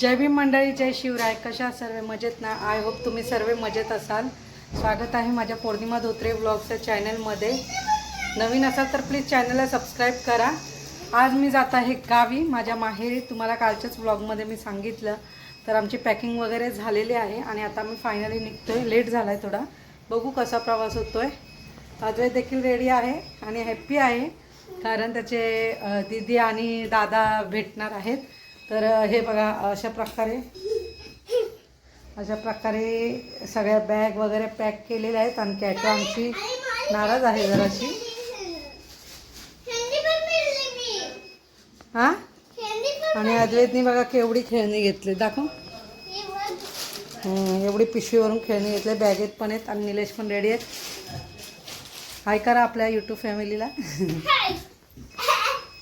जय भीम मंडळी जय शिवराय. कशा सर्व? मजेत ना? आय होप तुम्ही सर्व मजेत असाल. स्वागत आहे माझ्या पौर्णिमा धोत्रे ब्लॉगच्या चॅनलमध्ये. नवीन असाल तर प्लीज चॅनलला सबस्क्राईब करा. आज मी जात आहे गावी माझ्या माहेरी. तुम्हाला कालच्याच ब्लॉगमध्ये मी सांगितलं. तर आमची पॅकिंग वगैरे झालेली आहे आणि आता मी फायनली निघतोय. लेट झाला आहे थोडा. बघू कसा प्रवास होतोय. अजय देखील रेडी आहे आणि हॅप्पी आहे. कारण त्याचे दिदी दीदी आणि दादा भेटणार आहेत. तर हे बघा अशा प्रकारे अशा प्रकारे सगळ्या बॅग वगैरे पॅक केलेल्या आहेत आणि कॅटो आमची नाराज आहे जराशी. हां? आणि अद्वैतनी बघा केवढी खेळणी घेतली. दाखव. एवढी पिशवीवरून खेळणी घेतली. बॅगेत पण आहेत आणि निलेश पण रेडी आहेत. हाय करा आपल्या यूट्यूब फॅमिलीला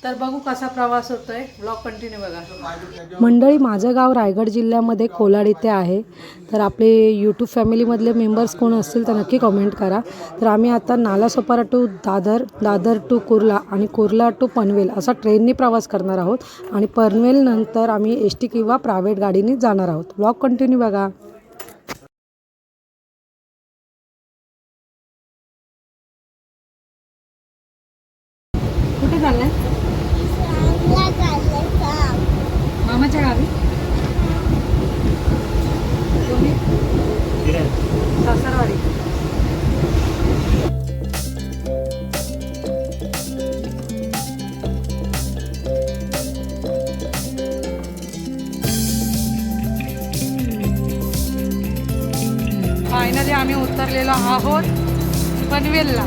तर बघू कसा प्रवास होतोय. ब्लॉग कंटिन्यू बघा. मंडळी माझं गाव रायगड जिल्ह्यामध्ये कोलाड इथे आहे. तर आपले यूट्यूब फॅमिलीमधले मेंबर्स कोण असतील तर नक्की कमेंट करा. तर आम्ही आता नालासोपारा टू दादर दादर टू कुर्ला आणि कुर्ला टू पनवेल असा ट्रेननी प्रवास करणार आहोत. आणि पनवेल नंतर आम्ही एस टी किंवा प्रायव्हेट गाडीने जाणार आहोत. ब्लॉग कंटिन्यू बघा. कुठे चाललंय? मामाच्या गावी. सासरवाडी. फायनली आम्ही उतरलेलो आहोत पनवेलला.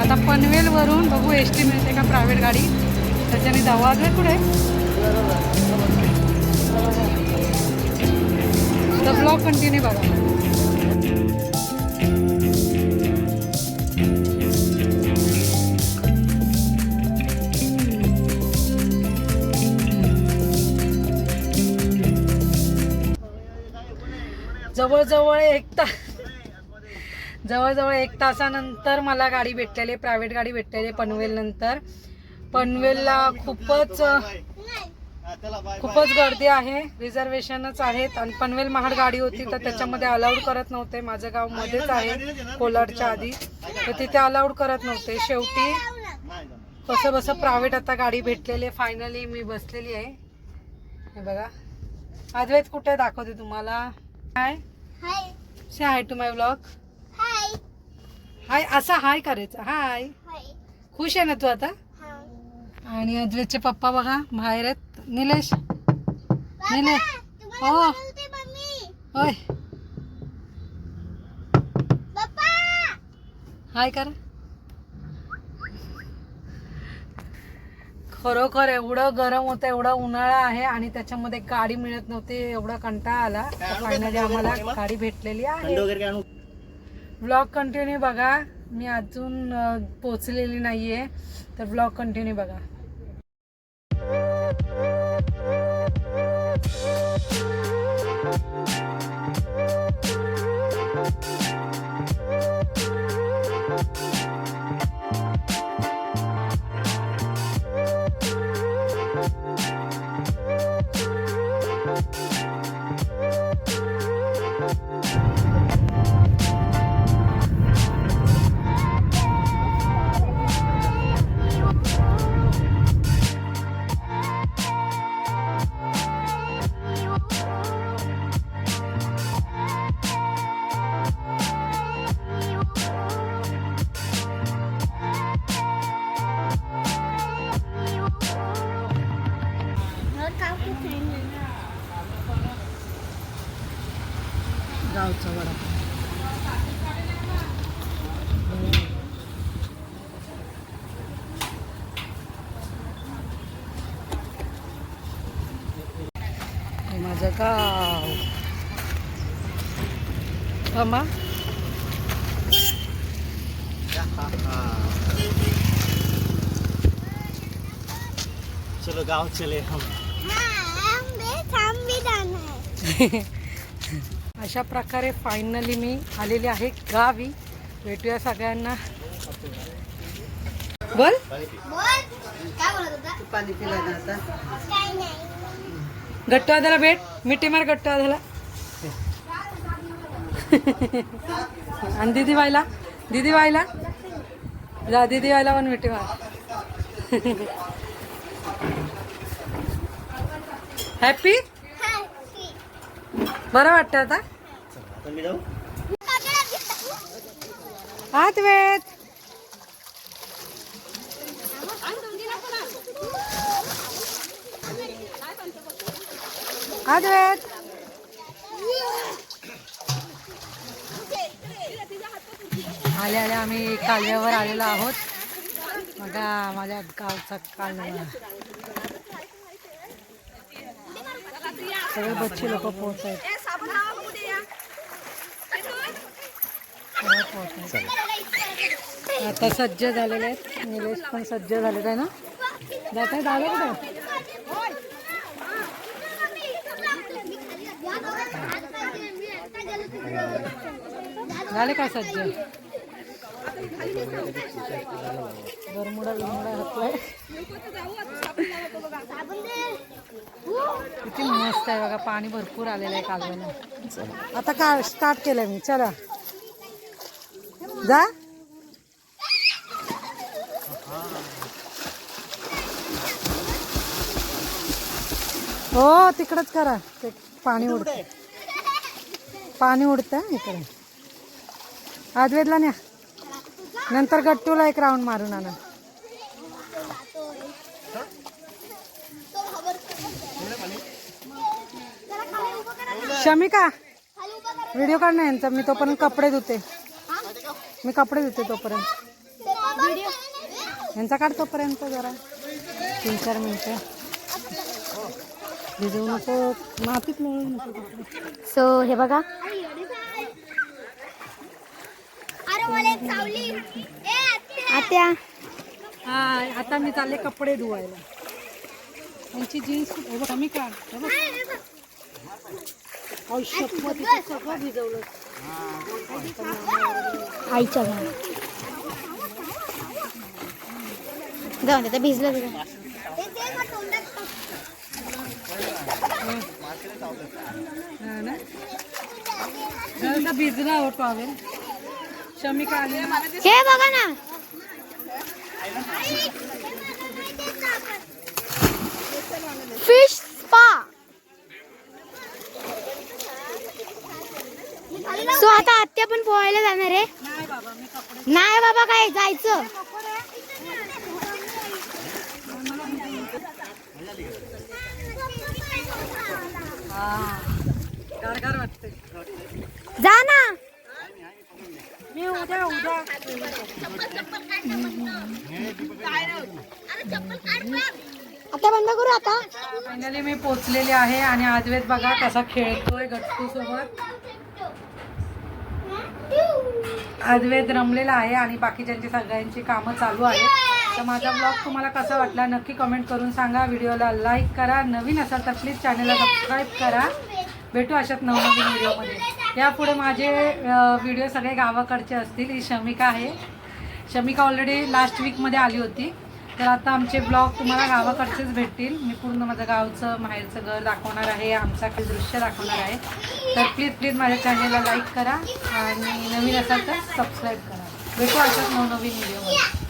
आता पनवेलवरून बघू एस टी मिळते का प्रायव्हेट गाडी. त्याच्याने दहा वाजले कुठे तर ब्लॉग कंटिन्यू बघा जवळजवळ एक तास जवळजवळ एक तासानंतर मला गाडी भेटलेली प्रायव्हेट गाडी भेटलेली पनवेलनंतर. पनवेलला खूपच खूपच गर्दी आहे रिझर्वेशनच आहेत. आणि पनवेल महाड गाडी होती तर त्याच्यामध्ये अलाउड करत नव्हते. माझं गाव मध्येच आहे कोलाडच्या आधी. तर तिथे अलाउड करत नव्हते. शेवटी कसं बसं प्रायव्हेट आता गाडी भेटलेली आहे. फायनली मी बसलेली आहे. हे बघा. अद्वैत कुठे दाखवते तुम्हाला. हाय से हाय टू माय ब्लॉग हाय असा हाय करायचा. हाय खुश आहे ना तू आता? आणि अद्वैतचे पप्पा बघा बाहेर आहेत. निलेश. निलेश. हो. होय. हाय कर. खरोखर एवढं गरम होतं एवढा उन्हाळा आहे आणि त्याच्यामध्ये गाडी मिळत नव्हती एवढा कंटाळा आला. फायनली आम्हाला गाडी भेटलेली आहे. ब्लॉग कंटिन्यू बघा. मी अजून पोचलेली नाहीये. तर ब्लॉग कंटिन्यू बघा. गावचा वडा. हे माझं गाव. थांबा. चलो गांव चले हम. अशा प्रकारे फायनली मी आलेली आहे गावी. भेटूया सगळ्यांना. बोल. गट्टू दादाला भेट. मिठी मार गट्टू झाला आणि दीदी बाईला दीदी बाईला जा दीदी बाईला पण मिठी मार. हॅपी बरं वाटतं आता? हात वेळ हात वेळ आले आले आम्ही कालव्यावर आलेलो आहोत. बघा माझ्या गावचा कालवा. सगळे बच्चे लोक पोहोचत आहेत. सगळे आता सज्ज झालेले आहेत. निलेश पण सज्ज झालेत आहे ना? जात आहे झालं कुठं? झाले का सज्ज? बरमुडा बिरमुडा घातलाय. किती मस्त आहे बघा. पाणी भरपूर आलेलं आहे कालव्यानं आता का स्टार्ट केलं मी. चला. जा. हो तिकडच करा. ते पाणी उडत. पाणी उडतं इकडे. आदवेदला न्या. नंतर गट्टूला एक राऊंड मारून आणा. शमिका व्हिडिओ काढ ना यांचा. मी तोपर्यंत कपडे धुते. मी कपडे धुते तोपर्यंत. यांचा काढ तोपर्यंत जरा. तीन चार मिनिटं. भिजवू नको. मातीत मिळू नको कपडे. सो हे बघा. आत्या. हा आता मी चालले कपडे धुवायला. त्यांची जीन्स कमी काढ. हे बघ. अहो, शपथ, इथे सगळं भिजवलं आईच्या घरी जाऊन दे, ते भिजलं तुझं हा ना जरासा भिजला हो टॉवेल शमिका आली ना. हे बघा ना फिश स्पा सो आता आत्या पण पोहायला जाणार आहे. नाही बाबा काय जायचं? जा ना. मी उद्या उद्या आता बंद करू आता. फायनली मी पोचलेले आहे आणि आजवेत बघा कसा खेळतोय गट्टू सोबत. अद्वैत रमलेला आहे आणि बाकीच्यांची सगळ्यांची कामं चालू आहेत. तर माझा ब्लॉग तुम्हाला कसा वाटला नक्की कमेंट करून सांगा. व्हिडिओला लाईक करा. नवीन असाल तर प्लीज चॅनलला सबस्क्राईब करा. भेटू अशात नवनवीन व्हिडिओमध्ये यापुढे माझे व्हिडिओ सगळे गावाकडचे असतील. ही शमिका आहे. शमिका ऑलरेडी लास्ट वीकमध्ये आली होती. तर आता आमचे ब्लॉग तुम्हाला गावाकडचेच भेटतील. मी पूर्ण माझं गावचं माहेरचं घर दाखवणार आहे आमचा काही दृश्य दाखवणार आहे. तर प्लीज प्लीज माझ्या चॅनलला लाईक करा आणि नवीन असाल तर सबस्क्राईब करा. भेटू अशाच नवनवीन व्हिडिओमध्ये